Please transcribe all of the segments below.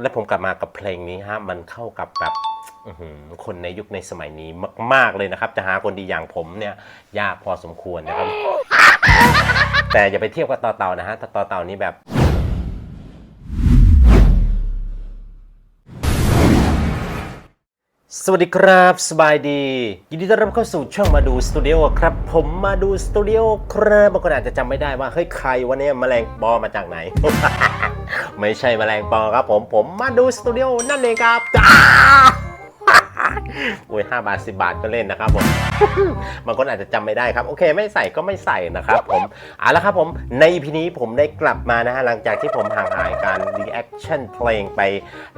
และผมกลับมากับเพลงนี้ฮะมันเข้ากับแบบคนในยุคในสมัยนี้มาก ๆเลยนะครับ จะหาคนดีอย่างผมเนี่ย ยากพอสมควรนะครับ แต่อย่าไปเทียบกับต่อเต่านะฮะต่อเต่านี้แบบ สวัสดีครับ สบายดี ยินดีต้อนรับเข้าสู่ช่องมาดูสตูดิโอครับ ผมมาดูสตูดิโอครับบางคนอาจจะจำไม่ได้ว่า เฮ้ย ใครวันนี้แมลงปอมาจากไหน ไม่ใช่แมลงปอครับผมผมมาดูสตูดิโอนั่นเองครับ โอ้ยห้าบาทสิบาทก็เล่นนะครับผม บางคนอาจจะจำไม่ได้ครับ โอเค ไม่ใส่ก็ไม่ใส่นะครับผมเอาละครับผมใน EP นี้ผมได้กลับมานะฮะหลังจากที่ผมห่างหายการ reaction เพลงไป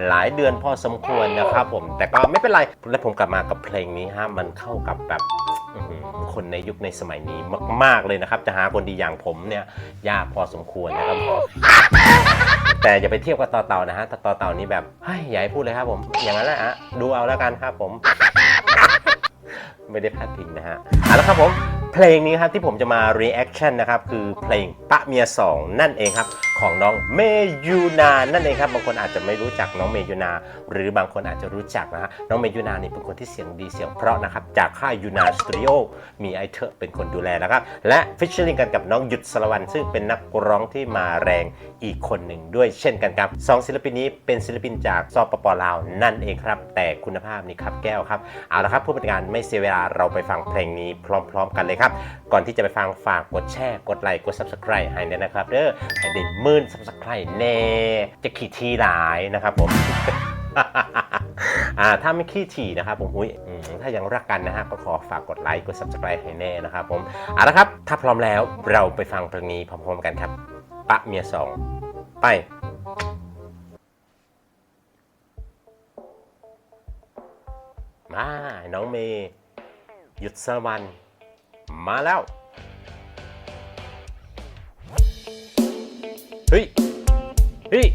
หลายเดือนพอสมควรนะครับผมแต่ก็ไม่เป็นไรและผมกลับมากับเพลงนี้ฮะมันเข้ากับแบบคนในยุคในสมัยนี้มาก ๆ เลยนะครับ จะหาคนดีอย่างผมเนี่ยยากพอสมควรนะครับ แต่อย่าไปเทียบกับต่อเต่านะฮะต่อเต่านี้แบบเฮ้ยอย่าให้พูดเลยครับผม อย่างนั้นแหละฮะดูเอาแล้วกันครับผม ไม่ได้พลาดพิงนะฮะเอาละครับผม เพลงนี้ครับที่ผมจะมา reaction นะครับ คือเพลงปะเมียสองนั่นเองครับ ของน้องเมยูนานั่นเองครับ บางคนอาจจะไม่รู้จักน้องเมยูนา หรือบางคนอาจจะรู้จักนะฮะน้องเมยูนานี่เป็นคนที่เสียงดีเสียงเพราะนะครับ จากค่ายยูนาสตูดิโอมีไอเทอร์เป็นคนดูแลนะครับ และฟิชเชอริงกันกับน้องหยุดสรวันซึ่งเป็นนักร้องที่มาแรงอีกคนหนึ่งด้วยเช่นกันครับสองศิลปินนี้เป็นศิลปินจากสปปลาวนั่นเองครับ แต่คุณภาพนี่ครับแก้วครับเอาละครับผู้เป็นการไม่เสียเวลาเราไปฟังเพลงนี้พร้อม ๆ กันเลยครับก่อนที่จะไปฟังฝากกดแชร์กดไลค์กด subscribe ให้ด้วยนะครับเด้อให้ได้หมื่น subscribe แน่จะขี่ทีหลายนะครับผมถ้าไม่ขี้ถี่นะครับผมอุ้ยถ้ายังรักกันนะฮะก็ขอฝากกดไลค์กด subscribe ให้แน่นะครับผมเอาละครับ ถ้าพร้อมแล้วเราไปฟังเพลงนี้พร้อมๆกันครับ ปะเมียสองไปมาน้องเมย์หยุดสะวัน มาแล้ว เฮ้ย เฮ้ย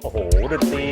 โอ้โหดนตรี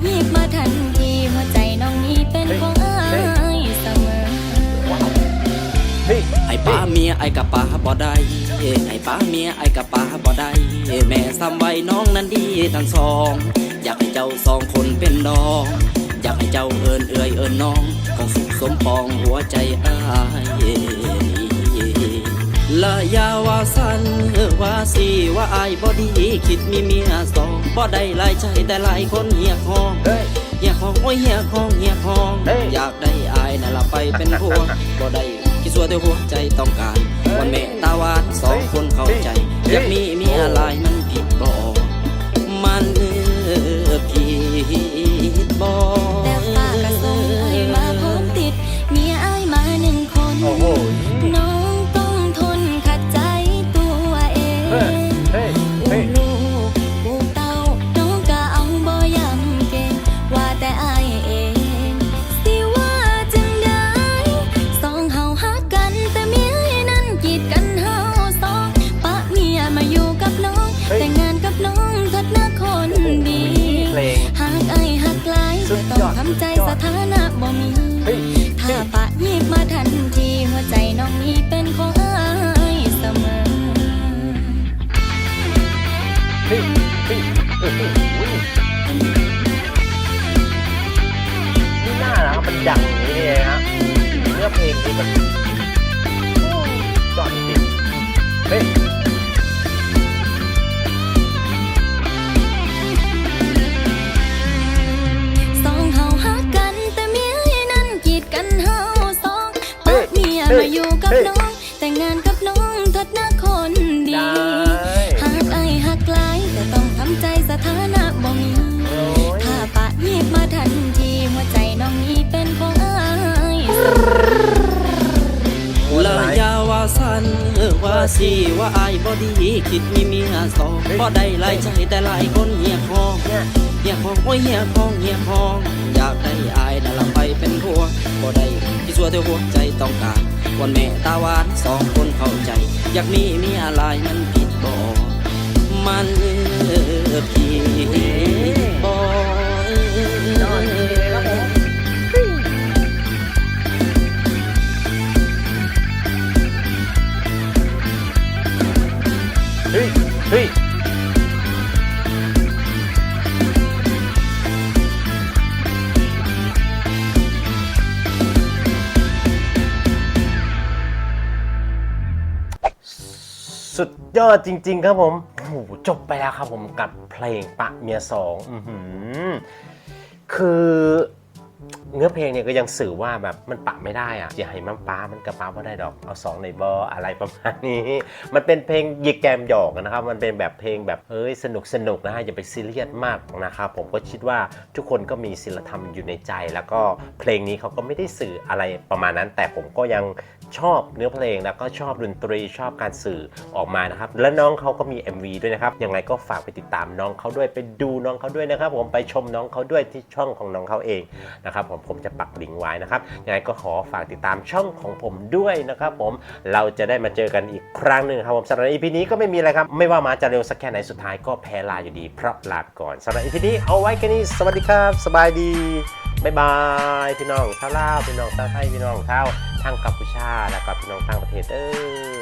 เป็นอถ้าย่างปะจ้ะยีบมาทันทีหัวใจน้องนี้เป็นของอายเสมอ ไอ้ป้าเมียไอ้กับป้าบ่ได้ไอ้ป้าเมียไอ้กับป้าบ่ได้แม่ซ้ำไว้น้องนั้นดีทั้งสอง อยากให้เจ้าสองคนเป็นดอง อยากให้เจ้าเอินเอื่อยเอินน้องคงสุขสมปองหัวใจอ้ายละอ ยาว่าสันว่าสีว่าอายบ่ดีคิดมีเมียสองบ่ได้หลายใจแต่หลายคนเหียกห้องเฮ้ยเฮียของโอ้ยเฮียของเฮียของเฮ้ยอยากได้อายนั่นละไปเป็นผัวบ่ได้คิดสัวแต่หัวใจต้องการเฮ้ยวันแม่ตาหวานสองคนเข้าใจเฮ้ยอยากมีเมียหลายมันผิด กหลายสุดแต่ต้องทำใจสถานะบ่มี ถ้าปะยีบมาทันทีหัวใจน้องนี้เป็นของอายเสมอนี่น่ารักมันดังอย่างนี้เลยฮะเนื้อเพลงที่มันโอ้ยอดจริงเฮ้ย มาอยู่กับเฮ้ยน้อง แต่งงานกับน้องเถิดนะคนดีได้หากไอ้หักหลายแต่ต้องทำใจสถานะบ่มีโอ้ยถ้าปะยีบมาทันทีหัวใจน้องนี้เป็นของอ้ายและอยาว่าสันว่าสีว่าอายบ่ดีคิดมีเมียสองบ่ได้หลายใจแต่หลายคนเหียคองเหียคองโอ้ยเหียคองเหียคองอยากได้อายนั่นละไป เป็นผัวบ่ได้ที่ชัวเท่าหัวใจต้องการวันแม่ตาหวานสองคนเข้าใจ อยากมีมีอะไรมันผิดบ่มันผิดบ่ สุดยอดจริง ๆ ครับผมโอ้โหจบไปแล้วครับผมกับเพลงปะเมียสองอคือเนื้อเพลงเนี่ยก็ยังสื่อว่าแบบมันปะไม่ได้อะอย่าให้มันป้ามันกระป้าไม่ได้ดอกเอาสองในบออะไรประมาณนี้ มันเป็นเพลงหยิกแกมหยอกนะครับ มันเป็นแบบเพลงแบบเฮ้ยสนุกสนุกนะฮะอย่าไปซีเรียสมากนะครับผมก็คิดว่าทุกคนก็มีศีลธรรมอยู่ในใจ แล้วก็เพลงนี้เขาก็ไม่ได้สื่ออะไรประมาณนั้น แต่ผมก็ยังชอบเนื้อเพลงแล้วก็ชอบดนตรีชอบการสื่อออกมานะครับ และน้องเขาก็มี MV ด้วยนะครับยังไงก็ฝากไปติดตามน้องเขาด้วยไปดูน้องเขาด้วยนะครับ ผมไปชมน้องเขาด้วยที่ช่องของน้องเขาเองนะครับผมผมจะปักลิงก์ไว้นะครับยังไงก็ขอฝากติดตามช่องของผมด้วยนะครับ ผมเราจะได้มาเจอกันอีกครั้งหนึ่งครับผมสำหรับ EP นี้ก็ไม่มีอะไรครับไม่ว่ามาจะเร็วสักแค่ไหนสุดท้ายก็แพ้ลาอยู่ดีเพราะลาก่อนสำหรับ EP นี้เอาไว้แค่นี้สวัสดีครับ สบายดีบ๊ายบายพี่น้องชาวลาวพี่น้องชาวไทยพี่น้องชาว ทางกัมพูชา และก็พี่น้องต่างประเทศเออ